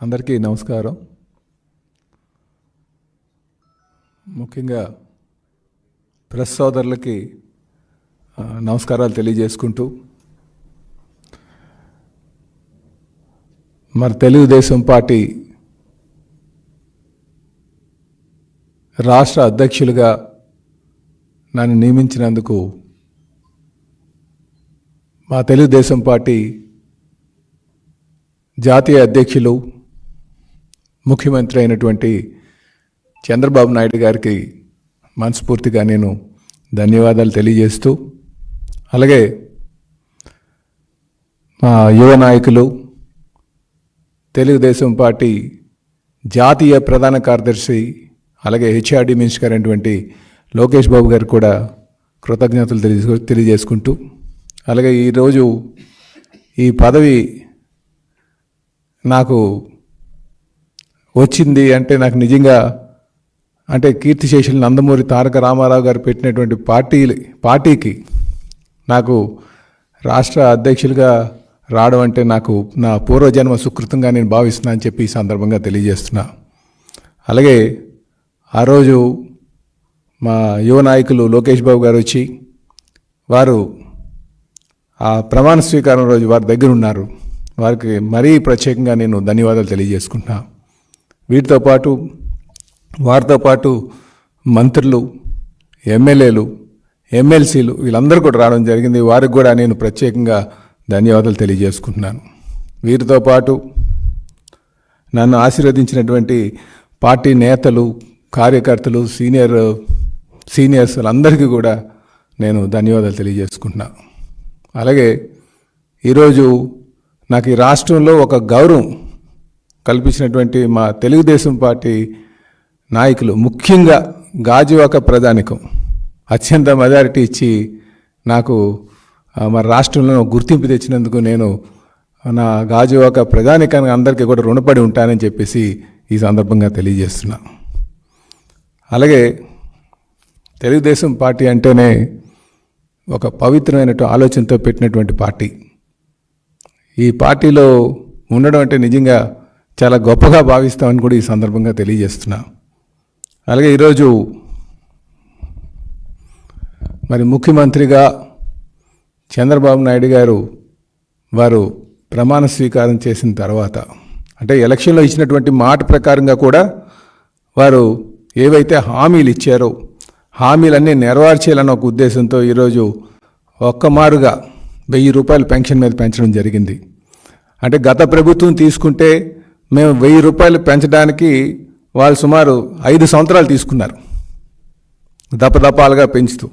అందరికీ నమస్కారం. ముఖ్యంగా ప్రెస్ సోదరులకి నమస్కారాలు తెలియజేసుకుంటూ మరి తెలుగుదేశం పార్టీ రాష్ట్ర అధ్యక్షులుగా నన్ను నియమించినందుకు మా తెలుగుదేశం పార్టీ జాతీయ అధ్యక్షులు ముఖ్యమంత్రి అయినటువంటి చంద్రబాబు నాయుడు గారికి మనస్ఫూర్తిగా నేను ధన్యవాదాలు తెలియజేస్తూ అలాగే మా యువ నాయకులు తెలుగుదేశం పార్టీ జాతీయ ప్రధాన కార్యదర్శి అలాగే హెచ్ఆర్డి మినిస్టర్ అయినటువంటి లోకేష్ బాబు గారికి కూడా కృతజ్ఞతలు తెలియజే తెలియజేసుకుంటూ అలాగే ఈరోజు ఈ పదవి నాకు వచ్చింది అంటే నాకు నిజంగా అంటే కీర్తిశేషులు నందమూరి తారక రామారావు గారు పెట్టినటువంటి పార్టీ పార్టీకి నాకు రాష్ట్ర అధ్యక్షులుగా రావడం అంటే నాకు నా పూర్వజన్మ సుకృతంగా నేను భావిస్తున్నా అని చెప్పి ఈ సందర్భంగా తెలియజేస్తున్నా. అలాగే ఆ రోజు మా యువ నాయకులు లోకేష్ బాబు గారు వచ్చి వారు ఆ ప్రమాణ స్వీకారం రోజు వారి దగ్గర ఉన్నారు వారికి మరీ ప్రత్యేకంగా నేను ధన్యవాదాలు తెలియజేసుకుంటున్నా. వీటితో పాటు వారితో పాటు మంత్రులు ఎమ్మెల్యేలు ఎమ్మెల్సీలు వీళ్ళందరూ కూడా రావడం జరిగింది. వారికి కూడా నేను ప్రత్యేకంగా ధన్యవాదాలు తెలియజేసుకుంటున్నాను. వీరితో పాటు నన్ను ఆశీర్వదించినటువంటి పార్టీ నేతలు కార్యకర్తలు సీనియర్ సీనియర్స్ అందరికీ కూడా నేను ధన్యవాదాలు తెలియజేసుకుంటున్నాను అలాగే ఈరోజు నాకు ఈ రాష్ట్రంలో ఒక గౌరవం కల్పించినటువంటి మా తెలుగుదేశం పార్టీ నాయకులు ముఖ్యంగా గాజువాక ప్రధానికం అత్యంత మెజారిటీ ఇచ్చి నాకు మా మన రాష్ట్రంలో గుర్తింపు తెచ్చినందుకు నేను నా గాజువాక ప్రధానికానికి అందరికీ కూడా రుణపడి ఉంటానని చెప్పేసి ఈ సందర్భంగా తెలియజేస్తున్నా. అలాగే తెలుగుదేశం పార్టీ అంటేనే ఒక పవిత్రమైనటువంటి ఆలోచనతో పెట్టినటువంటి పార్టీ. ఈ పార్టీలో ఉండడం అంటే నిజంగా చాలా గొప్పగా భావిస్తామని కూడా ఈ సందర్భంగా తెలియజేస్తున్నా. అలాగే ఈరోజు మరి ముఖ్యమంత్రిగా చంద్రబాబు నాయుడు గారు వారు ప్రమాణ స్వీకారం చేసిన తర్వాత అంటే ఎలక్షన్లో ఇచ్చినటువంటి మాట ప్రకారంగా కూడా వారు ఏవైతే హామీలు ఇచ్చారో హామీలన్నీ నెరవేర్చేయాలన్న ఒక ఉద్దేశంతో ఈరోజు ఒక్కమారుగా వెయ్యి రూపాయలు పెన్షన్ మీద పెంచడం జరిగింది. అంటే గత ప్రభుత్వం తీసుకుంటే మేము వెయ్యి రూపాయలు పెంచడానికి వాళ్ళు సుమారు ఐదు సంవత్సరాలు తీసుకున్నారు. దపదపాలుగా పెంచుతూ.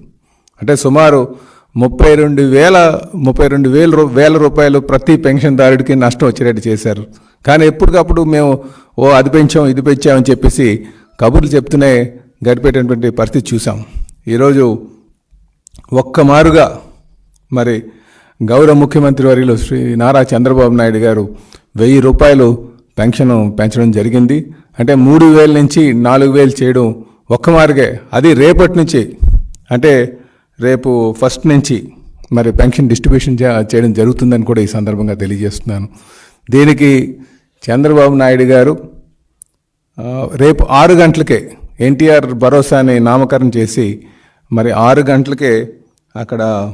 అంటే సుమారు ముప్పై రెండు వేల ముప్పై రెండు వేల రూ- వేల రూపాయలు ప్రతి పెన్షన్దారుడికి నష్టం వచ్చేటట్టు చేశారు. కానీ ఎప్పటికప్పుడు మేము ఓ అది పెంచాం ఇది పెంచామని చెప్పేసి కబుర్లు చెప్తూనే గడిపేటటువంటి పరిస్థితి చూసాం ఈరోజు ఒక్కమారుగా మరి గౌరవ ముఖ్యమంత్రి వారిలో శ్రీ నారా చంద్రబాబు నాయుడు గారు వెయ్యి రూపాయలు పెన్షన్ పెంచడం జరిగింది. అంటే మూడు వేల నుంచి నాలుగు వేలు చేయడం ఒక్కమారుగే. అది రేపటి నుంచి అంటే రేపు ఫస్ట్ నుంచి మరి పెన్షన్ డిస్ట్రిబ్యూషన్ చేయడం జరుగుతుందని కూడా ఈ సందర్భంగా తెలియజేస్తున్నాను. దీనికి చంద్రబాబు నాయుడు గారు రేపు ఆరు గంటలకే ఎన్టీఆర్ భరోసాని నామకరణం చేసి మరి ఆరు గంటలకే అక్కడ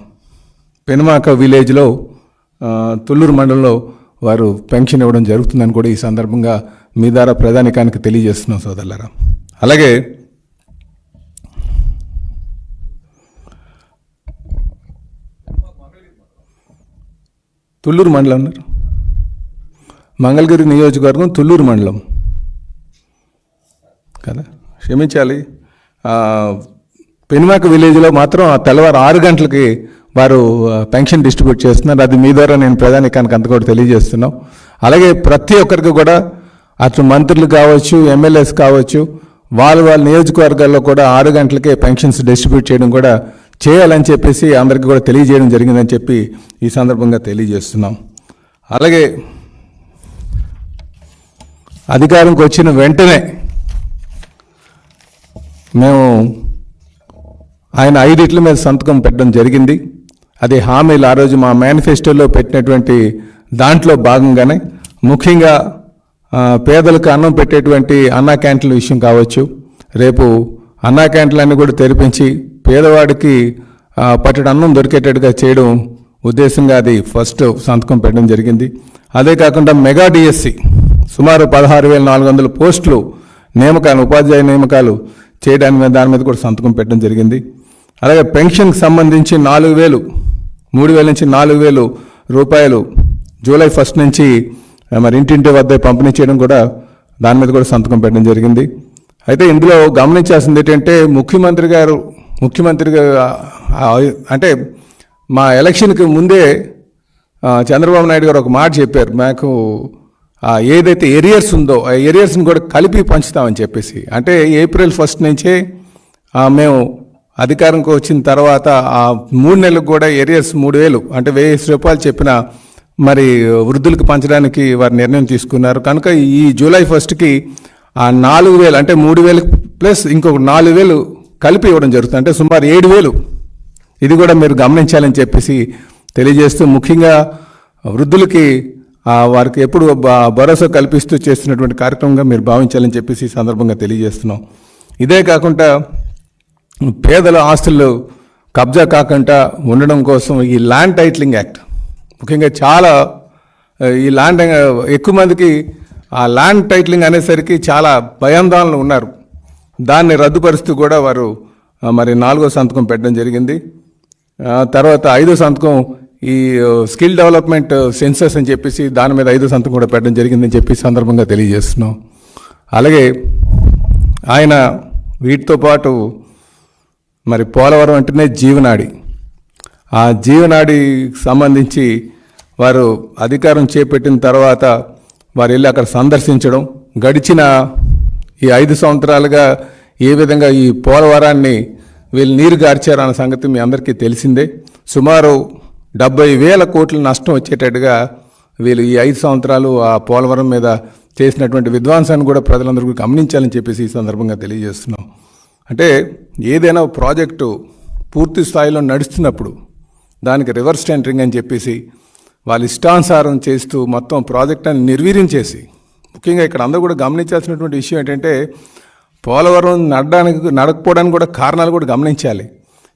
పెనుమాక విలేజ్లో తుళ్ళూరు మండలంలో వారు పెన్షన్ ఇవ్వడం జరుగుతుందని కూడా ఈ సందర్భంగా మీ ద్వారా ప్రధానికానికి తెలియజేస్తున్నాం సోదరులరా. అలాగే తుళ్ళూరు మండలం అన్నారు. మంగళగిరి నియోజకవర్గం తుళ్ళూరు మండలం. కదా? క్షమించాలి. పెనుమాక విలేజ్లో మాత్రం ఆ తెల్లవారు ఆరు గంటలకి వారు పెన్షన్ డిస్ట్రిబ్యూట్ చేస్తున్నారు. అది మీ ద్వారా నేను ప్రధానికానికి అంత కూడా తెలియజేస్తున్నాం. అలాగే ప్రతి ఒక్కరికి కూడా అటు మంత్రులు కావచ్చు ఎమ్మెల్యేస్ కావచ్చు వాళ్ళ వాళ్ళ నియోజకవర్గాల్లో కూడా ఆరు గంటలకే పెన్షన్స్ డిస్ట్రిబ్యూట్ చేయడం కూడా చేయాలని చెప్పేసి అందరికీ కూడా తెలియజేయడం జరిగిందని చెప్పి ఈ సందర్భంగా తెలియజేస్తున్నాం. అలాగే అధికారంకి వచ్చిన వెంటనే మేము ఆయన ఐదిట్ల మీద సంతకం పెట్టడం జరిగింది. అది హామీలు ఆ రోజు మా మేనిఫెస్టోలో పెట్టినటువంటి దాంట్లో భాగంగానే ముఖ్యంగా పేదలకు అన్నం పెట్టేటువంటి అన్నా క్యాంటీన్ల విషయం కావచ్చు రేపు అన్నా క్యాంటీన్లన్నీ కూడా తెరిపించి పేదవాడికి ఆ, అన్నం దొరికేటట్టుగా చేయడం ఉద్దేశంగా అది ఫస్ట్ సంతకం పెట్టడం జరిగింది. అదే కాకుండా మెగా డిఎస్సి సుమారు పదహారు వేల నాలుగు వందల పోస్టులు నియామకాలు ఉపాధ్యాయ నియామకాలు చేయడానికి మీద దాని మీద కూడా సంతకం పెట్టడం జరిగింది. అలాగే పెన్షన్కి సంబంధించి నాలుగు వేలు మూడు వేల నుంచి నాలుగు వేలు రూపాయలు జూలై ఫస్ట్ నుంచి మరి ఇంటింటి వద్ద పంపిణీ చేయడం కూడా దాని మీద కూడా సంతకం పెట్టడం జరిగింది. అయితే ఇందులో గమనించాల్సింది ఏంటంటే ముఖ్యమంత్రి గారు ముఖ్యమంత్రి అంటే మా ఎలక్షన్కి ముందే చంద్రబాబు నాయుడు గారు ఒక మాట చెప్పారు. మాకు ఏదైతే ఏరియర్స్ ఉందో ఆ ఏరియర్స్ని కూడా కలిపి పంచుతామని చెప్పేసి. అంటే ఏప్రిల్ ఫస్ట్ నుంచే మేము అధికారంకి వచ్చిన తర్వాత ఆ మూడు నెలలకు కూడా ఏరియర్స్ మూడు వేలు అంటే వెయ్యి రూపాయలు చెప్పిన మరి వృద్ధులకు పంచడానికి వారు నిర్ణయం తీసుకున్నారు. కనుక ఈ జూలై ఫస్ట్కి ఆ నాలుగు వేలు అంటే మూడు వేలు ప్లస్ ఇంకొక నాలుగు వేలు కలిపి ఇవ్వడం జరుగుతుంది. అంటే సుమారు ఏడు వేలు. ఇది కూడా మీరు గమనించాలని చెప్పేసి తెలియజేస్తూ ముఖ్యంగా వృద్ధులకి వారికి ఎప్పుడు భరోసా కల్పిస్తూ చేస్తున్నటువంటి కార్యక్రమంగా మీరు భావించాలని చెప్పేసి ఈ సందర్భంగా తెలియజేస్తున్నాం. ఇదే కాకుండా పేదల ఆస్తులు కబ్జా కాకుండా ఉండడం కోసం ఈ ల్యాండ్ టైటిలింగ్ యాక్ట్ ముఖ్యంగా చాలా ఈ ల్యాండ్ ఎక్కువ మందికి ఆ ల్యాండ్ టైటిలింగ్ అనేసరికి చాలా భయాందోళనలు ఉన్నారు. దాన్ని రద్దుపరుస్తూ కూడా వారు మరి నాలుగో సంతకం పెట్టడం జరిగింది. తర్వాత ఐదో సంతకం ఈ స్కిల్ డెవలప్మెంట్ సెన్సస్ అని చెప్పేసి దాని మీద ఐదో సంతకం కూడా పెట్టడం జరిగిందని చెప్పి సందర్భంగా తెలియజేస్తున్నాం. అలాగే ఆయన వీటితో పాటు మరి పోలవరం అంటేనే జీవనాడి. ఆ జీవనాడికి సంబంధించి వారు అధికారం చేపట్టిన తర్వాత వారు వెళ్ళి అక్కడ సందర్శించడం గడిచిన ఈ ఐదు సంవత్సరాలుగా ఏ విధంగా ఈ పోలవరాన్ని వీళ్ళు నీరు గార్చారు అన్న సంగతి మీ అందరికీ తెలిసిందే. సుమారు డెబ్బై వేల కోట్ల నష్టం వచ్చేటట్టుగా వీళ్ళు ఈ ఐదు సంవత్సరాలు ఆ పోలవరం మీద చేసినటువంటి విద్వాంసాన్ని కూడా ప్రజలందరూ గమనించాలని చెప్పేసి ఈ సందర్భంగా తెలియజేస్తున్నాం. అంటే ఏదైనా ప్రాజెక్టు పూర్తి స్థాయిలో నడుస్తున్నప్పుడు దానికి రివర్స్ టెండరింగ్ అని చెప్పేసి వాళ్ళు ఇష్టానుసారం చేస్తూ మొత్తం ప్రాజెక్ట్ అని నిర్వీర్యం చేసి ముఖ్యంగా ఇక్కడ అందరూ కూడా గమనించాల్సినటువంటి విషయం ఏంటంటే పోలవరం నడడానికి నడకపోవడానికి కూడా కారణాలు కూడా గమనించాలి.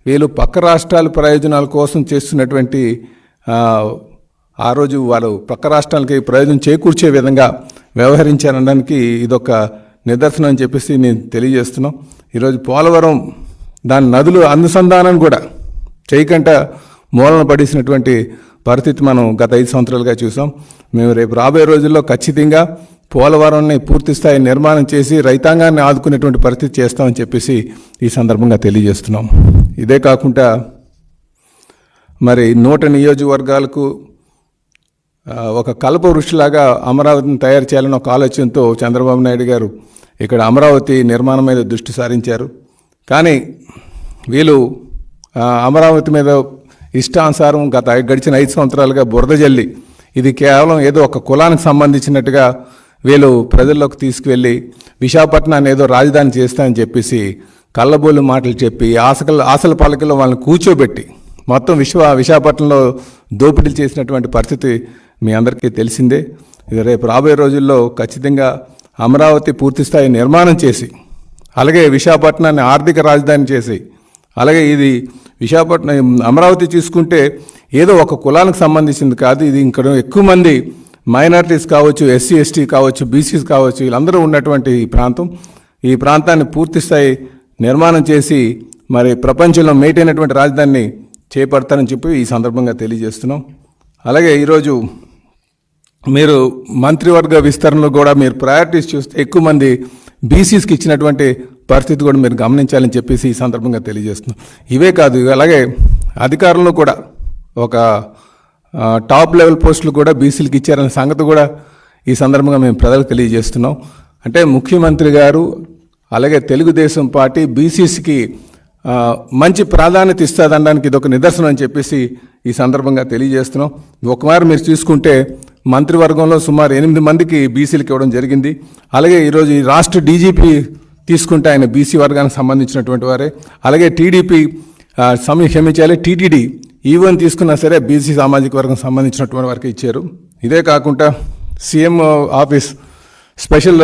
వీళ్ళు పక్క రాష్ట్రాల ప్రయోజనాల కోసం చేస్తున్నటువంటి ఆ, రోజు వాళ్ళు పక్క రాష్ట్రాలకి ప్రయోజనం చేకూర్చే విధంగా వ్యవహరించారనడానికి ఇదొక నిదర్శనం అని చెప్పేసి నేను తెలియజేస్తున్నాం. ఈరోజు పోలవరం దాని నదులు అనుసంధానం కూడా చేయకంట మూలన పడేసినటువంటి పరిస్థితి మనం గత ఐదు సంవత్సరాలుగా చూసాం. మేము రేపు రాబోయే రోజుల్లో ఖచ్చితంగా పోలవరంని పూర్తి స్థాయి నిర్మాణం చేసి రైతాంగాన్ని ఆదుకునేటువంటి పరిస్థితి చేస్తామని చెప్పేసి ఈ సందర్భంగా తెలియజేస్తున్నాం. ఇదే కాకుండా మరి నూట నియోజకవర్గాలకు ఒక కల్ప వృష్టిలాగా అమరావతిని తయారు చేయాలని ఒక ఆలోచనతో చంద్రబాబు నాయుడు గారు ఇక్కడ అమరావతి నిర్మాణం మీద దృష్టి సారించారు. కానీ వీళ్ళు అమరావతి మీద ఇష్టానుసారం గత గడిచిన ఐదు సంవత్సరాలుగా బురద జల్లి ఇది కేవలం ఏదో ఒక కులానికి సంబంధించినట్టుగా వీళ్ళు ప్రజల్లోకి తీసుకువెళ్ళి విశాఖపట్నాన్ని ఏదో రాజధాని చేస్తానని చెప్పేసి కళ్ళబోలు మాటలు చెప్పి ఆశకల ఆశల పాలకల్లో వాళ్ళని కూర్చోబెట్టి మొత్తం విశ్వ విశాఖపట్నంలో దోపిడీలు చేసినటువంటి పరిస్థితి మీ అందరికీ తెలిసిందే. ఇది రేపు రాబోయే రోజుల్లో ఖచ్చితంగా అమరావతి పూర్తిస్థాయి నిర్మాణం చేసి అలాగే విశాఖపట్నాన్ని ఆర్థిక రాజధాని చేసి అలాగే ఇది విశాఖపట్నం అమరావతి చూసుకుంటే ఏదో ఒక కులానికి సంబంధించింది కాదు. ఇది ఇంకా ఎక్కువ మంది మైనారిటీస్ కావచ్చు ఎస్సీ ఎస్టీ కావచ్చు బీసీస్ కావచ్చు వీళ్ళందరూ ఉన్నటువంటి ఈ ప్రాంతం. ఈ ప్రాంతాన్ని పూర్తిస్థాయి నిర్మాణం చేసి మరి ప్రపంచంలో మేటైనటువంటి రాజధానిని చేపడతారని చెప్పి ఈ సందర్భంగా తెలియజేస్తున్నాం. అలాగే ఈరోజు మీరు మంత్రివర్గ విస్తరణలో కూడా మీరు ప్రయారిటీస్ చూస్తే ఎక్కువ మంది బీసీస్కి ఇచ్చినటువంటి పరిస్థితి కూడా మీరు గమనించాలని చెప్పేసి ఈ సందర్భంగా తెలియజేస్తున్నాం. ఇవే కాదు అలాగే అధికారంలో కూడా ఒక టాప్ లెవెల్ పోస్టులు కూడా బీసీలకు ఇచ్చారనే సంగతి కూడా ఈ సందర్భంగా మేము ప్రజలకు తెలియజేస్తున్నాం. అంటే ముఖ్యమంత్రి గారు అలాగే తెలుగుదేశం పార్టీ బీసీసీకి మంచి ప్రాధాన్యత ఇస్తుందనడానికి ఇది ఒక నిదర్శనం అని చెప్పేసి ఈ సందర్భంగా తెలియజేస్తున్నాం. ఒకమారు మీరు చూసుకుంటే మంత్రివర్గంలో సుమారు ఎనిమిది మందికి బీసీలకు ఇవ్వడం జరిగింది. అలాగే ఈరోజు ఈ రాష్ట్ర డీజీపీ తీసుకుంటే ఆయన బీసీ వర్గానికి సంబంధించినటువంటి వారే. అలాగే టీడీపీ సమీ క్షమించాలి టీటీడీ ఈవెన్ తీసుకున్నా సరే బీసీ సామాజిక వర్గం సంబంధించినటువంటి వారికి ఇచ్చారు. ఇదే కాకుండా సీఎం ఆఫీస్ స్పెషల్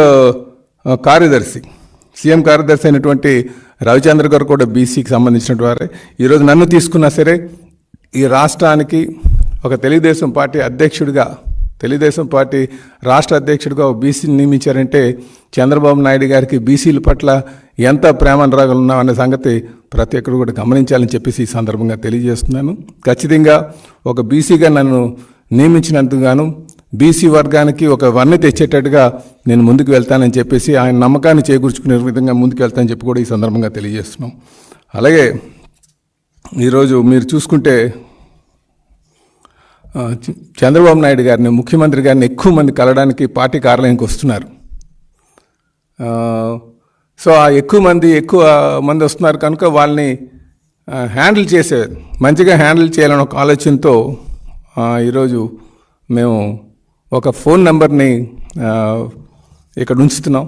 కార్యదర్శి సీఎం కార్యదర్శి అయినటువంటి రవిచంద్ర గారు కూడా బీసీకి సంబంధించిన వారే. ఈరోజు నన్ను తీసుకున్నా సరే ఈ రాష్ట్రానికి ఒక తెలుగుదేశం పార్టీ అధ్యక్షుడిగా తెలుగుదేశం పార్టీ రాష్ట్ర అధ్యక్షుడిగా ఒక బీసీని నియమించారంటే చంద్రబాబు నాయుడు గారికి బీసీల పట్ల ఎంత ప్రేమ రాగలు ఉన్నామనే సంగతి ప్రతి ఒక్కరు కూడా గమనించాలని చెప్పేసి ఈ సందర్భంగా తెలియజేస్తున్నాను. ఖచ్చితంగా ఒక బీసీగా నన్ను నియమించినందుకు గాను బీసీ వర్గానికి ఒక వన్నె తెచ్చేటట్టుగా నేను ముందుకు వెళ్తానని చెప్పేసి ఆయన నమ్మకాన్ని చేకూర్చుకునే విధంగా ముందుకు వెళ్తానని చెప్పి కూడా ఈ సందర్భంగా తెలియజేస్తున్నాం. అలాగే ఈరోజు మీరు చూసుకుంటే చంద్రబాబు నాయుడు గారిని ముఖ్యమంత్రి గారిని ఎక్కువ మంది కలవడానికి పార్టీ కార్యాలయానికి వస్తున్నారు. సో ఆ ఎక్కువ మంది ఎక్కువ మంది వస్తున్నారు కనుక వాళ్ళని హ్యాండిల్ చేసే మంచిగా హ్యాండిల్ చేయాలని ఒక ఆలోచనతో ఈరోజు మేము ఒక ఫోన్ నెంబర్ని ఇక్కడ ఉంచుతున్నాం.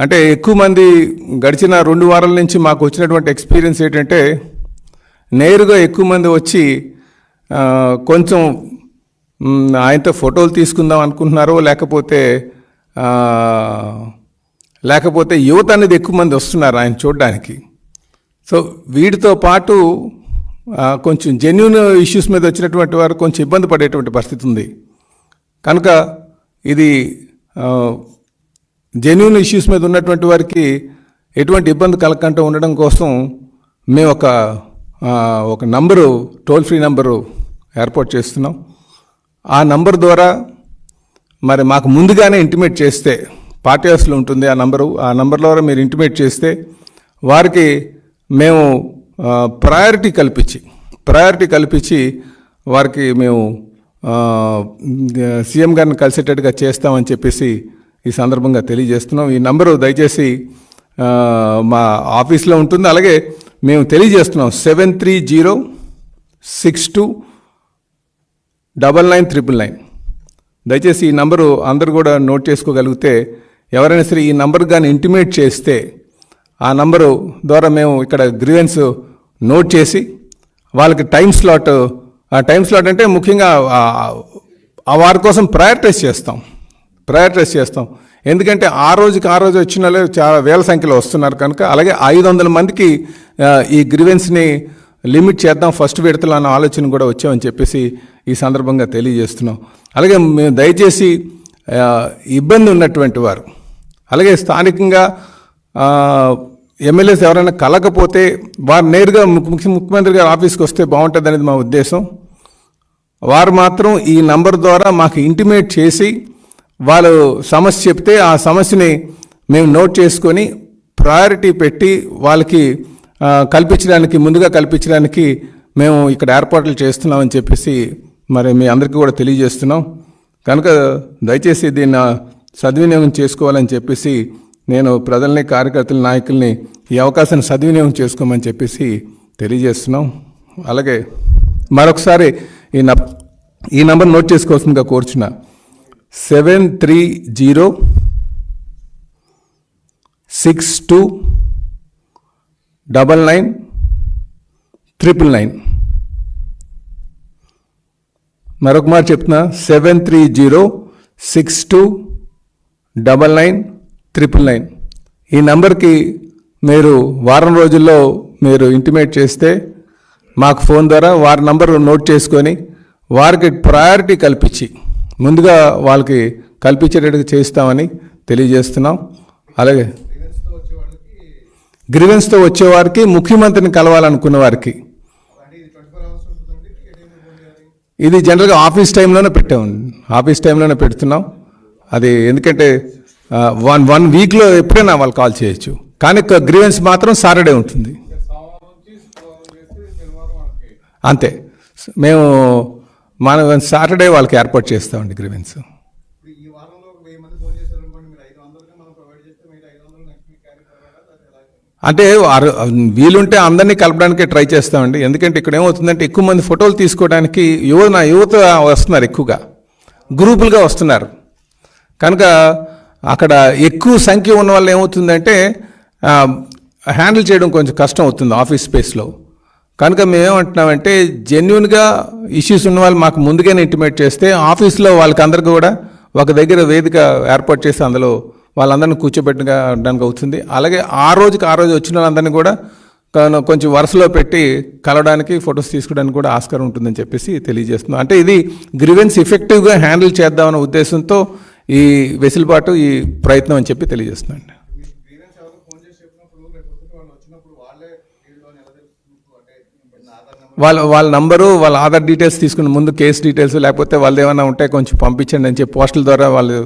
అంటే ఎక్కువ మంది గడిచిన రెండు వారాల నుంచి మాకు వచ్చినటువంటి ఎక్స్పీరియన్స్ ఏంటంటే నేరుగా ఎక్కువ మంది వచ్చి కొంచెం ఆయనతో ఫోటోలు తీసుకుందాం అనుకుంటున్నారో లేకపోతే లేకపోతే యువత అనేది ఎక్కువ మంది వస్తున్నారు ఆయన చూడడానికి. సో వీటితో పాటు కొంచెం జెన్యున్ ఇష్యూస్ మీద వచ్చినటువంటి వారు కొంచెం ఇబ్బంది పడేటువంటి పరిస్థితి ఉంది. కనుక ఇది జెన్యున్ ఇష్యూస్ మీద ఉన్నటువంటి వారికి ఎటువంటి ఇబ్బంది కలగకుండా ఉండడం కోసం మేము ఒక ఒక నంబరు టోల్ ఫ్రీ నంబరు ఏర్పాటు చేస్తున్నాం. ఆ నంబర్ ద్వారా మరి మాకు ముందుగానే ఇంటిమేట్ చేస్తే పార్టీ హౌస్లో ఉంటుంది ఆ నంబరు ఆ నంబర్ ద్వారా మీరు ఇంటిమేట్ చేస్తే వారికి మేము ప్రయారిటీ కల్పించి ప్రయారిటీ కల్పించి వారికి మేము సీఎం గారిని కలిసేటట్టుగా చేస్తామని చెప్పేసి ఈ సందర్భంగా తెలియజేస్తున్నాం. ఈ నంబరు దయచేసి మా ఆఫీస్లో ఉంటుంది. అలాగే మేము తెలియజేస్తున్నాం seven three zero six two double nine triple nine. దయచేసి ఈ నంబరు అందరు కూడా నోట్ చేసుకోగలిగితే ఎవరైనా సరే ఈ నంబర్ కానీ ఇంటిమేట్ చేస్తే ఆ నంబరు ద్వారా మేము ఇక్కడ గ్రీవెన్స్ నోట్ చేసి వాళ్ళకి టైం స్లాట్ టైం స్లాట్ అంటే ముఖ్యంగా ఆ- వారి కోసం ప్రయారిటైజ్ చేస్తాం. ప్రయారిటైజ్ చేస్తాం. ఎందుకంటే ఆ రోజుకి ఆ రోజు వచ్చిన చాలా వేల సంఖ్యలో వస్తున్నారు కనుక అలాగే ఐదు వందల మందికి ఈ గ్రీవెన్స్ని లిమిట్ చేద్దాం ఫస్ట్ విడతలో అన్న ఆలోచన కూడా వచ్చామని చెప్పేసి ఈ సందర్భంగా తెలియజేస్తున్నాం. అలాగే మేము దయచేసి ఇబ్బంది ఉన్నటువంటి వారు అలాగే స్థానికంగా ఎమ్మెల్యేస్ ఎవరైనా కలకపోతే వారు నేరుగా ముఖ్య- ముఖ్యమంత్రి గారి ఆఫీస్కి వస్తే బాగుంటుంది అనేది మా ఉద్దేశం. వారు మాత్రం ఈ నంబర్ ద్వారా మాకు ఇంటిమేట్ చేసి వాళ్ళు సమస్య చెప్తే ఆ సమస్యని మేము నోట్ చేసుకొని ప్రయారిటీ పెట్టి వాళ్ళకి కల్పించడానికి ముందుగా కల్పించడానికి మేము ఇక్కడ ఏర్పాట్లు చేస్తున్నామని చెప్పేసి మరి మీ అందరికీ కూడా తెలియజేస్తున్నాం. కనుక దయచేసి దీన్ని సద్వినియోగం చేసుకోవాలని చెప్పేసి నేను ప్రజల్ని కార్యకర్తల నాయకుల్ని ఈ అవకాశాన్ని సద్వినియోగం చేసుకోమని చెప్పేసి తెలియజేస్తున్నాం. అలాగే మరొకసారి ఈ నప్ ఈ నంబర్ నోట్ చేసుకోవాల్సిందిగా కోరుచున్నా. Seven three zero six two double nine triple nine. మరొక మాట చెప్తున్నా. Seven three zero six two double nine triple nine. ఈ నంబర్కి మీరు వారం రోజుల్లో మీరు ఇంటిమేట్ చేస్తే మాకు ఫోన్ ద్వారా వారి నంబర్ నోట్ చేసుకొని వారికి ప్రయారిటీ కల్పించి ముందుగా వాళ్ళకి కల్పించేటట్టుగా చేస్తామని తెలియజేస్తున్నాం. అలాగే గ్రీవెన్స్తో వచ్చేవారికి ముఖ్యమంత్రిని కలవాలనుకున్న వారికి. ఇది జనరల్గా ఆఫీస్ టైంలోనే పెట్టాము ఆఫీస్ టైంలోనే పెడుతున్నాం. అది ఎందుకంటే వన్ వన్ వీక్లో ఎప్పుడైనా వాళ్ళు కాల్ చేయొచ్చు. కానీ గ్రీవెన్స్ మాత్రం సాటర్డే ఉంటుంది. అంతే. మేము మన సాటర్డే వాళ్ళకి ఏర్పాటు చేస్తామండి గ్రీవెన్స్. అంటే వీలుంటే అందరినీ కలపడానికి ట్రై చేస్తామండి. ఎందుకంటే ఇక్కడ ఏమవుతుందంటే ఎక్కువ మంది ఫోటోలు తీసుకోవడానికి యువ నా యువత వస్తున్నారు ఎక్కువగా. గ్రూపులుగా వస్తున్నారు. కనుక అక్కడ ఎక్కువ సంఖ్య ఉన్న వల్ల ఏమవుతుందంటే హ్యాండిల్ చేయడం కొంచెం కష్టం అవుతుంది ఆఫీస్ స్పేస్లో. కనుక మేమేమంటున్నామంటే జెన్యున్గా ఇష్యూస్ ఉన్న వాళ్ళు మాకు ముందుగానే ఇంటిమేట్ చేస్తే ఆఫీస్లో వాళ్ళకి అందరికీ కూడా ఒక దగ్గర వేదిక ఏర్పాటు చేసి అందులో వాళ్ళందరినీ కూర్చోబెట్టడానికి అవుతుంది. అలాగే ఆ రోజుకి ఆ రోజు వచ్చిన వాళ్ళందరినీ కూడా కొంచెం వరుసలో పెట్టి కలవడానికి ఫొటోస్ తీసుకోవడానికి కూడా ఆస్కారం ఉంటుందని చెప్పేసి తెలియజేస్తున్నాం. అంటే ఇది గ్రివెన్స్ ఎఫెక్టివ్గా హ్యాండిల్ చేద్దామన్న ఉద్దేశంతో ఈ వెసులుబాటు ఈ ప్రయత్నం అని చెప్పి తెలియజేస్తున్నాను మీ గ్రీవెన్స్ ఎవరు ఫోన్ చేసి చెప్పినప్పుడు రేపు పొద్దున్న వాళ్ళు వచ్చినప్పుడు వాళ్ళే ఫీల్డ్ అని ఎలా తెలుస్తుంది అంటే ఇప్పుడు నా ఆధార్ నెంబర్ వాళ్ళ వాళ్ళ నంబరు వాళ్ళ ఆధార్ డీటెయిల్స్ తీసుకుని ముందు కేసు డీటెయిల్స్ లేకపోతే వాళ్ళు ఏమైనా ఉంటే కొంచెం పంపించండి అని చెప్పి పోస్టల్ ద్వారా వాళ్ళు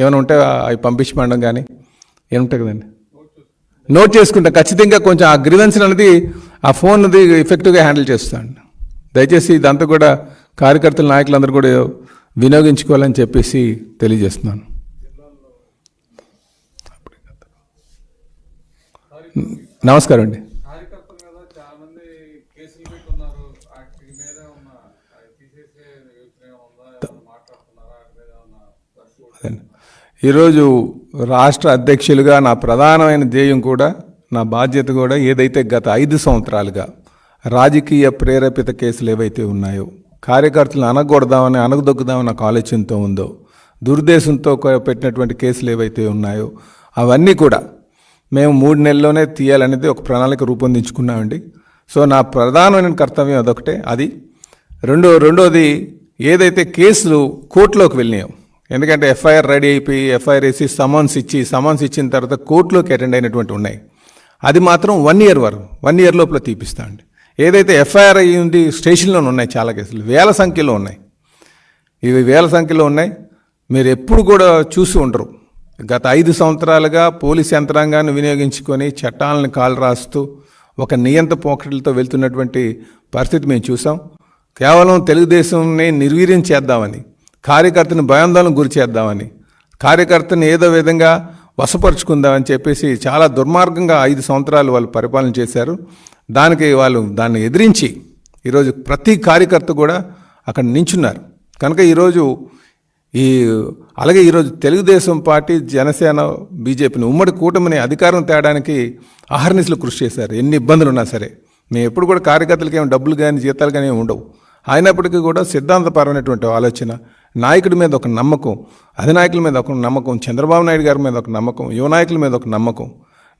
ఏమైనా ఉంటే అవి పంపించమండం కానీ ఏముంటాయి కదండి? నోట్ చేసుకుంటా. ఖచ్చితంగా కొంచెం ఆ గ్రీవెన్స్ అనేది ఆ ఫోన్ అది ఎఫెక్టివ్గా హ్యాండిల్ చేస్తాను. దయచేసి ఇదంతా కూడా కార్యకర్తల నాయకులందరూ కూడా వినియోగించుకోవాలని చెప్పేసి తెలియజేస్తున్నాను. నమస్కారం అండి కార్యకర్తల మీద చాలా మంది కేసులు పెట్టున్నారు వాటి మీద ఉన్న అది తీసేసే యోచన ఉందా ఏమైనా మాట్లాడుతున్నారా వాటి మీద ఏమన్నా దర్శకుడు అదండి. ఈరోజు రాష్ట్ర అధ్యక్షులుగా నా ప్రధానమైన ధ్యేయం కూడా నా బాధ్యత కూడా ఏదైతే గత ఐదు సంవత్సరాలుగా రాజకీయ ప్రేరేపిత కేసులు ఏవైతే ఉన్నాయో కార్యకర్తలను అనగొడదామని అనగదొక్కుదామని నాకు ఆలోచనతో ఉందో దుర్దేశంతో పెట్టినటువంటి కేసులు ఏవైతే ఉన్నాయో అవన్నీ కూడా మేము మూడు నెలల్లోనే తీయాలనేది ఒక ప్రణాళిక రూపొందించుకున్నామండి. సో నా ప్రధానమైన కర్తవ్యం అదొకటే అది రెండో రెండోది ఏదైతే కేసులు కోర్టులోకి వెళ్ళినాయో ఎందుకంటే ఎఫ్ఐఆర్ రెడీ అయిపోయి ఎఫ్ఐఆర్ వేసి సమన్స్ ఇచ్చి సమన్స్ ఇచ్చిన తర్వాత కోర్టులోకి అటెండ్ అయినటువంటి ఉన్నాయి. అది మాత్రం వన్ ఇయర్ వరకు వన్ ఇయర్ లోపల తీపిస్తా అండి. ఏదైతే ఎఫ్ఐఆర్ అయ్యింది స్టేషన్లోనే ఉన్నాయి చాలా కేసులు. వేల సంఖ్యలో ఉన్నాయి. ఇవి వేల సంఖ్యలో ఉన్నాయి. మీరు ఎప్పుడు కూడా చూసి ఉండరు. గత ఐదు సంవత్సరాలుగా పోలీస్ యంత్రాంగాన్ని వినియోగించుకొని చట్టాలను కాలు రాస్తూ ఒక నియంత పోకటలతో వెళ్తున్నటువంటి పరిస్థితి మేము చూసాం. కేవలం తెలుగుదేశంని నిర్వీర్యం చేద్దామని కార్యకర్తని భయాందోళన గురి చేద్దామని కార్యకర్తని ఏదో విధంగా వశపరుచుకుందామని చెప్పేసి చాలా దుర్మార్గంగా ఐదు సంవత్సరాలు వాళ్ళు పరిపాలన చేశారు. దానికి వాళ్ళు దాన్ని ఎదిరించి ఈరోజు ప్రతి కార్యకర్త కూడా అక్కడ నించున్నారు. కనుక ఈరోజు ఈ అలాగే ఈరోజు తెలుగుదేశం పార్టీ జనసేన బీజేపీని ఉమ్మడి కూటమిని అధికారం తేడానికి అహర్నిశలు కృషి చేశారు. ఎన్ని ఇబ్బందులు ఉన్నా సరే. మేము ఎప్పుడు కూడా కార్యకర్తలకి ఏమి డబ్బులు కానీ జీతాలు కానీ ఏమి ఉండవు. అయినప్పటికీ కూడా సిద్ధాంతపరమైనటువంటి ఆలోచన నాయకుడి మీద ఒక నమ్మకం అధినాయకుల మీద ఒక నమ్మకం చంద్రబాబు నాయుడు గారి మీద ఒక నమ్మకం యువ నాయకుల మీద ఒక నమ్మకం.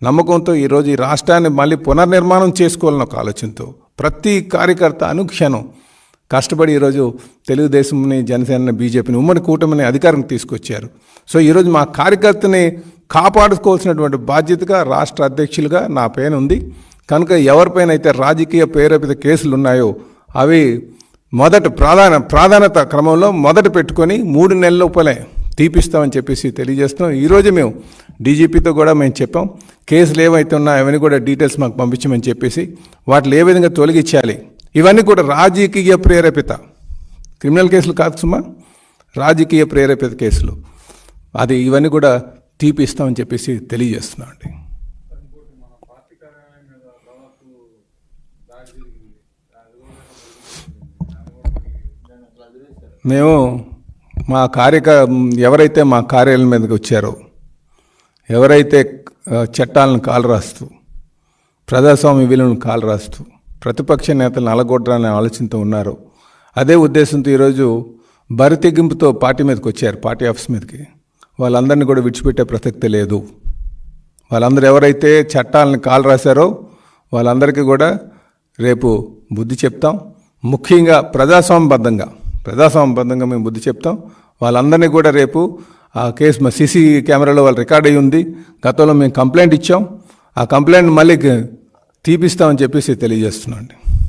నమ్మకంతో ఈరోజు ఈ రాష్ట్రాన్ని మళ్ళీ పునర్నిర్మాణం చేసుకోవాలని ఒక ఆలోచనతో ప్రతి కార్యకర్త అనుక్షణం కష్టపడి ఈరోజు తెలుగుదేశంని జనసేన బీజేపీని ఉమ్మడి కూటమిని అధికారం తీసుకొచ్చారు. సో ఈరోజు మా కార్యకర్తని కాపాడుకోవాల్సినటువంటి బాధ్యతగా రాష్ట్ర అధ్యక్షులుగా నా పైన ఉంది కనుక ఎవరిపైన అయితే రాజకీయ ప్రేరేపిత కేసులు ఉన్నాయో అవి మొదట ప్రాధాన ప్రాధాన్యత క్రమంలో మొదట పెట్టుకొని మూడు నెలల లోపలే తీపిస్తామని చెప్పేసి తెలియజేస్తున్నాం. ఈరోజు మేము డీజీపీతో కూడా మేము చెప్పాం. కేసులు ఏవైతే ఉన్నాయో అవన్నీ కూడా డీటెయిల్స్ మాకు పంపించమని చెప్పేసి వాటిని ఏ విధంగా తొలగించాలి? ఇవన్నీ కూడా రాజకీయ ప్రేరేపిత క్రిమినల్ కేసులు కాదు సుమా రాజకీయ ప్రేరేపిత కేసులు. అది ఇవన్నీ కూడా తీపిస్తామని చెప్పేసి తెలియజేస్తున్నాం అండి ఇంకోటి మన పార్టీ కార్యాలయం మీద దాదాపు దాడి జరిగింది అది కూడా దాన్ని కూడా మేము మా కార్యక ఎవరైతే మా కార్యాలయం మీదకి వచ్చారో ఎవరైతే చట్టాలను కాలు రాస్తూ ప్రజాస్వామ్య విలువలను కాలు రాస్తూ ప్రతిపక్ష నేతలను అలగొట్టాలనే ఆలోచనతో ఉన్నారో అదే ఉద్దేశంతో ఈరోజు బరితెగింపుతో పార్టీ మీదకి వచ్చారు పార్టీ ఆఫీస్ మీదకి. వాళ్ళందరినీ కూడా విడిచిపెట్టే ప్రసక్తి లేదు. వాళ్ళందరూ ఎవరైతే చట్టాలను కాలు రాశారో వాళ్ళందరికీ కూడా రేపు బుద్ధి చెప్తాం. ముఖ్యంగా ప్రజాస్వామ్యబద్ధంగా. ప్రజాస్వామ్యబద్ధంగా మేము బుద్ధి చెప్తాం. వాళ్ళందరినీ కూడా రేపు ఆ కేసు మా సీసీ కెమెరాలో వాళ్ళు రికార్డ్ అయ్యి ఉంది. గతంలో మేము కంప్లైంట్ ఇచ్చాం. ఆ కంప్లైంట్ మళ్ళీ తీపిస్తామని చెప్పేసి తెలియజేస్తున్నాం అండి.